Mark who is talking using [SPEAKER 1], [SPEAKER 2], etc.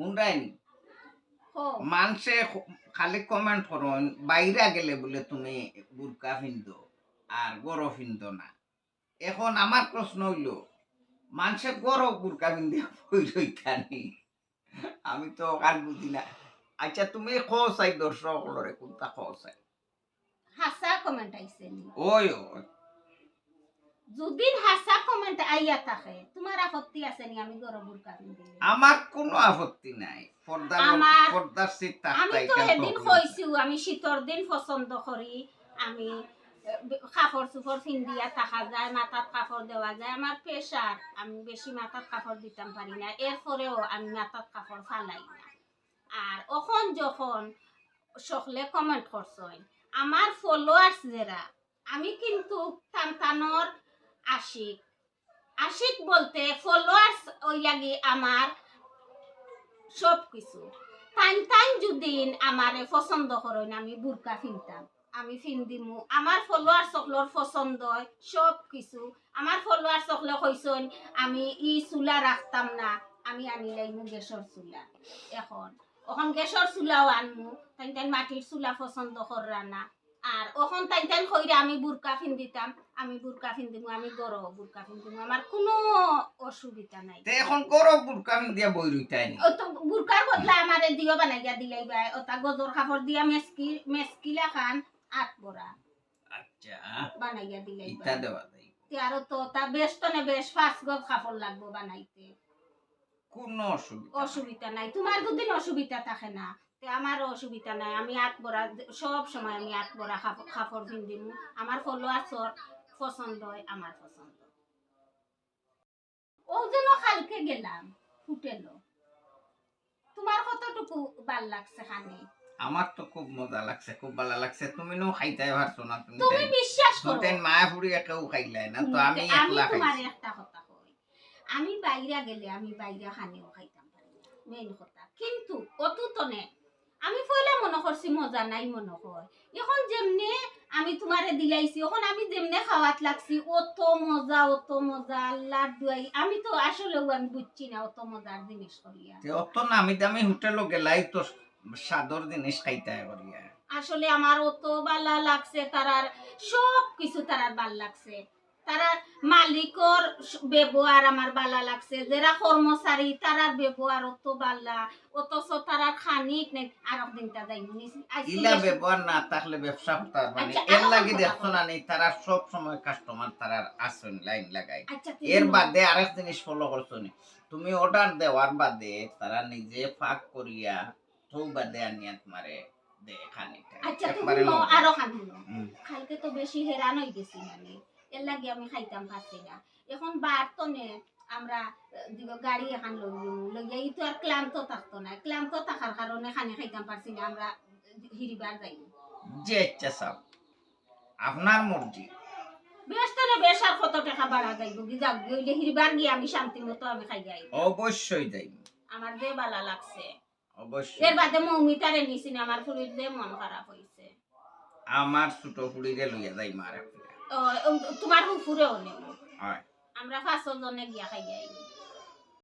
[SPEAKER 1] হুন্ডাইনি মানুষে খালি কমেন্ট করুন বাইরে গেলে বলে তুমি বুরকা ফিন্দো আর গরো ফিন্দো না। এখন আমার প্রশ্ন হইল মানুষে গরো বুরকা ফিন্দিয়া বই রইতানি আমি তো আর বুঝি না। আচ্ছা তুমি খোসাই দর্শক লরে কোনটা খোসাই
[SPEAKER 2] হাসা কমেন্ট আইছে
[SPEAKER 1] ওই ওই।
[SPEAKER 2] যদি হাসা কমেন্ট আইয়া থাকে তোমার আপত্তি আছে নি? আমি গরম বুরকা পিন্ধিলে
[SPEAKER 1] আমার কোনো আপত্তি নাই।
[SPEAKER 2] আমি তো সেদিন কইছি আমি শীতর দিন পছন্দ করি। আমি কাপড় চুপড় ফিন্দিয়া থাকা যায় মাথাত কাপড় দেওয়া যায়। আমার প্রেশার আমি বেশি মাথাত কাপড় দিতাম পারি না। এরপরেও আমি মাথাত কাপড় ফালাই না। আর এখন যখন সকলে কমেন্ট করছেন আমার ফলোয়ার্স যারা আমি কিন্তু টানটানোর আশিক। আশিক বলতে ফলোয়ার্স ওই লাগি আমার সব কিছু টাইম টাইম যদি আমারে পছন্দ করেন আমি বুরকা ফিনতাম। আমি ফিন্দিমু আমার ফলোয়ার সকলর পছন্দ সব কিছু আমার ফলোয়ার সকলে কইসন, আমি ই চুলা রাখতাম না, আমি আনি লাইমু গ্যাসর চুলা। এখন। এখন গ্যাসর চুলাও আনমু। তাই তাই মাটির চুলা পছন্দ কররা না। আর এখন তাই তাই কইরা আমি বুরকা ফিন্দিতাম আমি বুরকা ফিন্দিমু আমি গরো বুরকা ফিন্দিমু আমার কোনো অসুবিধা নাই।
[SPEAKER 1] তে এখন গরো বুরকা ফিন্দিয়া বই রইতানি
[SPEAKER 2] ও তো বুরকার বদলা আমারে দিও বানাইয়া দিলাই বাই ওটা গজর কাপড় দিয়া মেসকি মেসকিলা খান আট বড়া
[SPEAKER 1] আচ্ছা।
[SPEAKER 2] বানাইয়া দিলাই
[SPEAKER 1] ইটা দেওয়া যায়
[SPEAKER 2] আর তো তা বেশ তো না বেশ পাঁচ গজ কাপড় লাগবো বানাইতে।
[SPEAKER 1] কোনো অসুবিধা।
[SPEAKER 2] অসুবিধা নাই তোমার দুদিন অসুবিধা থাকে না তে আমারও অসুবিধা নাই আমি আট বড়া সব সময় আমি আট বড়া কাপড় পিন্দিমু আমার ফলোয়ার্সর পছন্দ হয় আমার পছন্দ। ও যেন কালকে গেলাম হোটেলও তোমার কতটুকু ভালো লাগছে খানে?
[SPEAKER 1] আমার তো খুব মজা লাগছে খুব ভালো লাগছে। তুমি নো খাইতে পারছ না তুমি
[SPEAKER 2] তুমি বিশ্বাস করো।
[SPEAKER 1] তেন মায়া ফুড়ি কেউ খাইলাই না তো আমি
[SPEAKER 2] আমি
[SPEAKER 1] একলা
[SPEAKER 2] তোমার একটা কথা কই আমি বাইরে গেলে আমি বাইরে খানেও খাইতাম পারি না মেইন কথা। কিন্তু অতুতনে আমি পয়লা মনে করছি মজা নাই মনে হয়। এখন যেমনি আমি তোমারে দিলাইছি এখন আমি যেমনে খাওয়াত লাগছি অত মজা অত মজা আল্লাহ দুয়াই। আমি তো আসলেও আমি বুঝছি না অত মজার জিনিস করিয়া।
[SPEAKER 1] অত নামি দামি হোটেলও গেলাই তো সাদর জিনিস খাইতে করিয়া
[SPEAKER 2] আসলে আমার অত বালা লাগছে তারার সব কিছু তারার ভালো লাগছে। তারার মালিকর ব্যবহার আমার বালা লাগছে। যারা কর্মচারী তারার ব্যবহার অত বালা। অথচ তারার খানিক নেই আর একদিন তা যাই
[SPEAKER 1] ইলা ব্যবহার না থাকলে ব্যবসা করতে মানে
[SPEAKER 2] আচ্ছা,
[SPEAKER 1] এর লাগি দেখছ না নেই তারা সব সময় কাস্টমার তারার আসেন লাইন লাগাই
[SPEAKER 2] আচ্ছা
[SPEAKER 1] এর বাদে আরেক জিনিস ফলো করছ নি। তুমি অর্ডার দেওয়ার বাদে তারা নিজে ফাঁক করিয়া তো বাদে আনিয়া তোমারে দে খানিকটা।
[SPEAKER 2] আচ্ছা তুমি আরও খান কালকে তো বেশি হেরান হয়ে গেছি মানে। এর লাগে আমি খাইতাম পারছি না। এখন বার তো নে আমরা গাড়ি এখন লই লইয়া ই তো আর ক্লান্ত থাকতো না। ক্লান্ত থাকার কারণে খানি খাইতাম পারছি না আমরা হিরিবার যাই।
[SPEAKER 1] যে ইচ্ছা সব। আপনার মর্জি।
[SPEAKER 2] বেশ তো না বেশ আর কত টাকা বাড়া যাইব কি যাক গইলে হিরিবার গিয়ে আমি শান্তি মতো আমি খাই যাই
[SPEAKER 1] অবশ্যই যাই।
[SPEAKER 2] আমার যে বালা লাগছে।
[SPEAKER 1] অবশ্যই।
[SPEAKER 2] এর বাদে মৌমিতারে নিছি না আমার ফুলির যে মন খারাপ হয়েছে
[SPEAKER 1] আমার ছোট লইয়া যাই মারে
[SPEAKER 2] তোমার হুফুরেও নেব আমরা ফাঁসল জনে গিয়া খাই যাই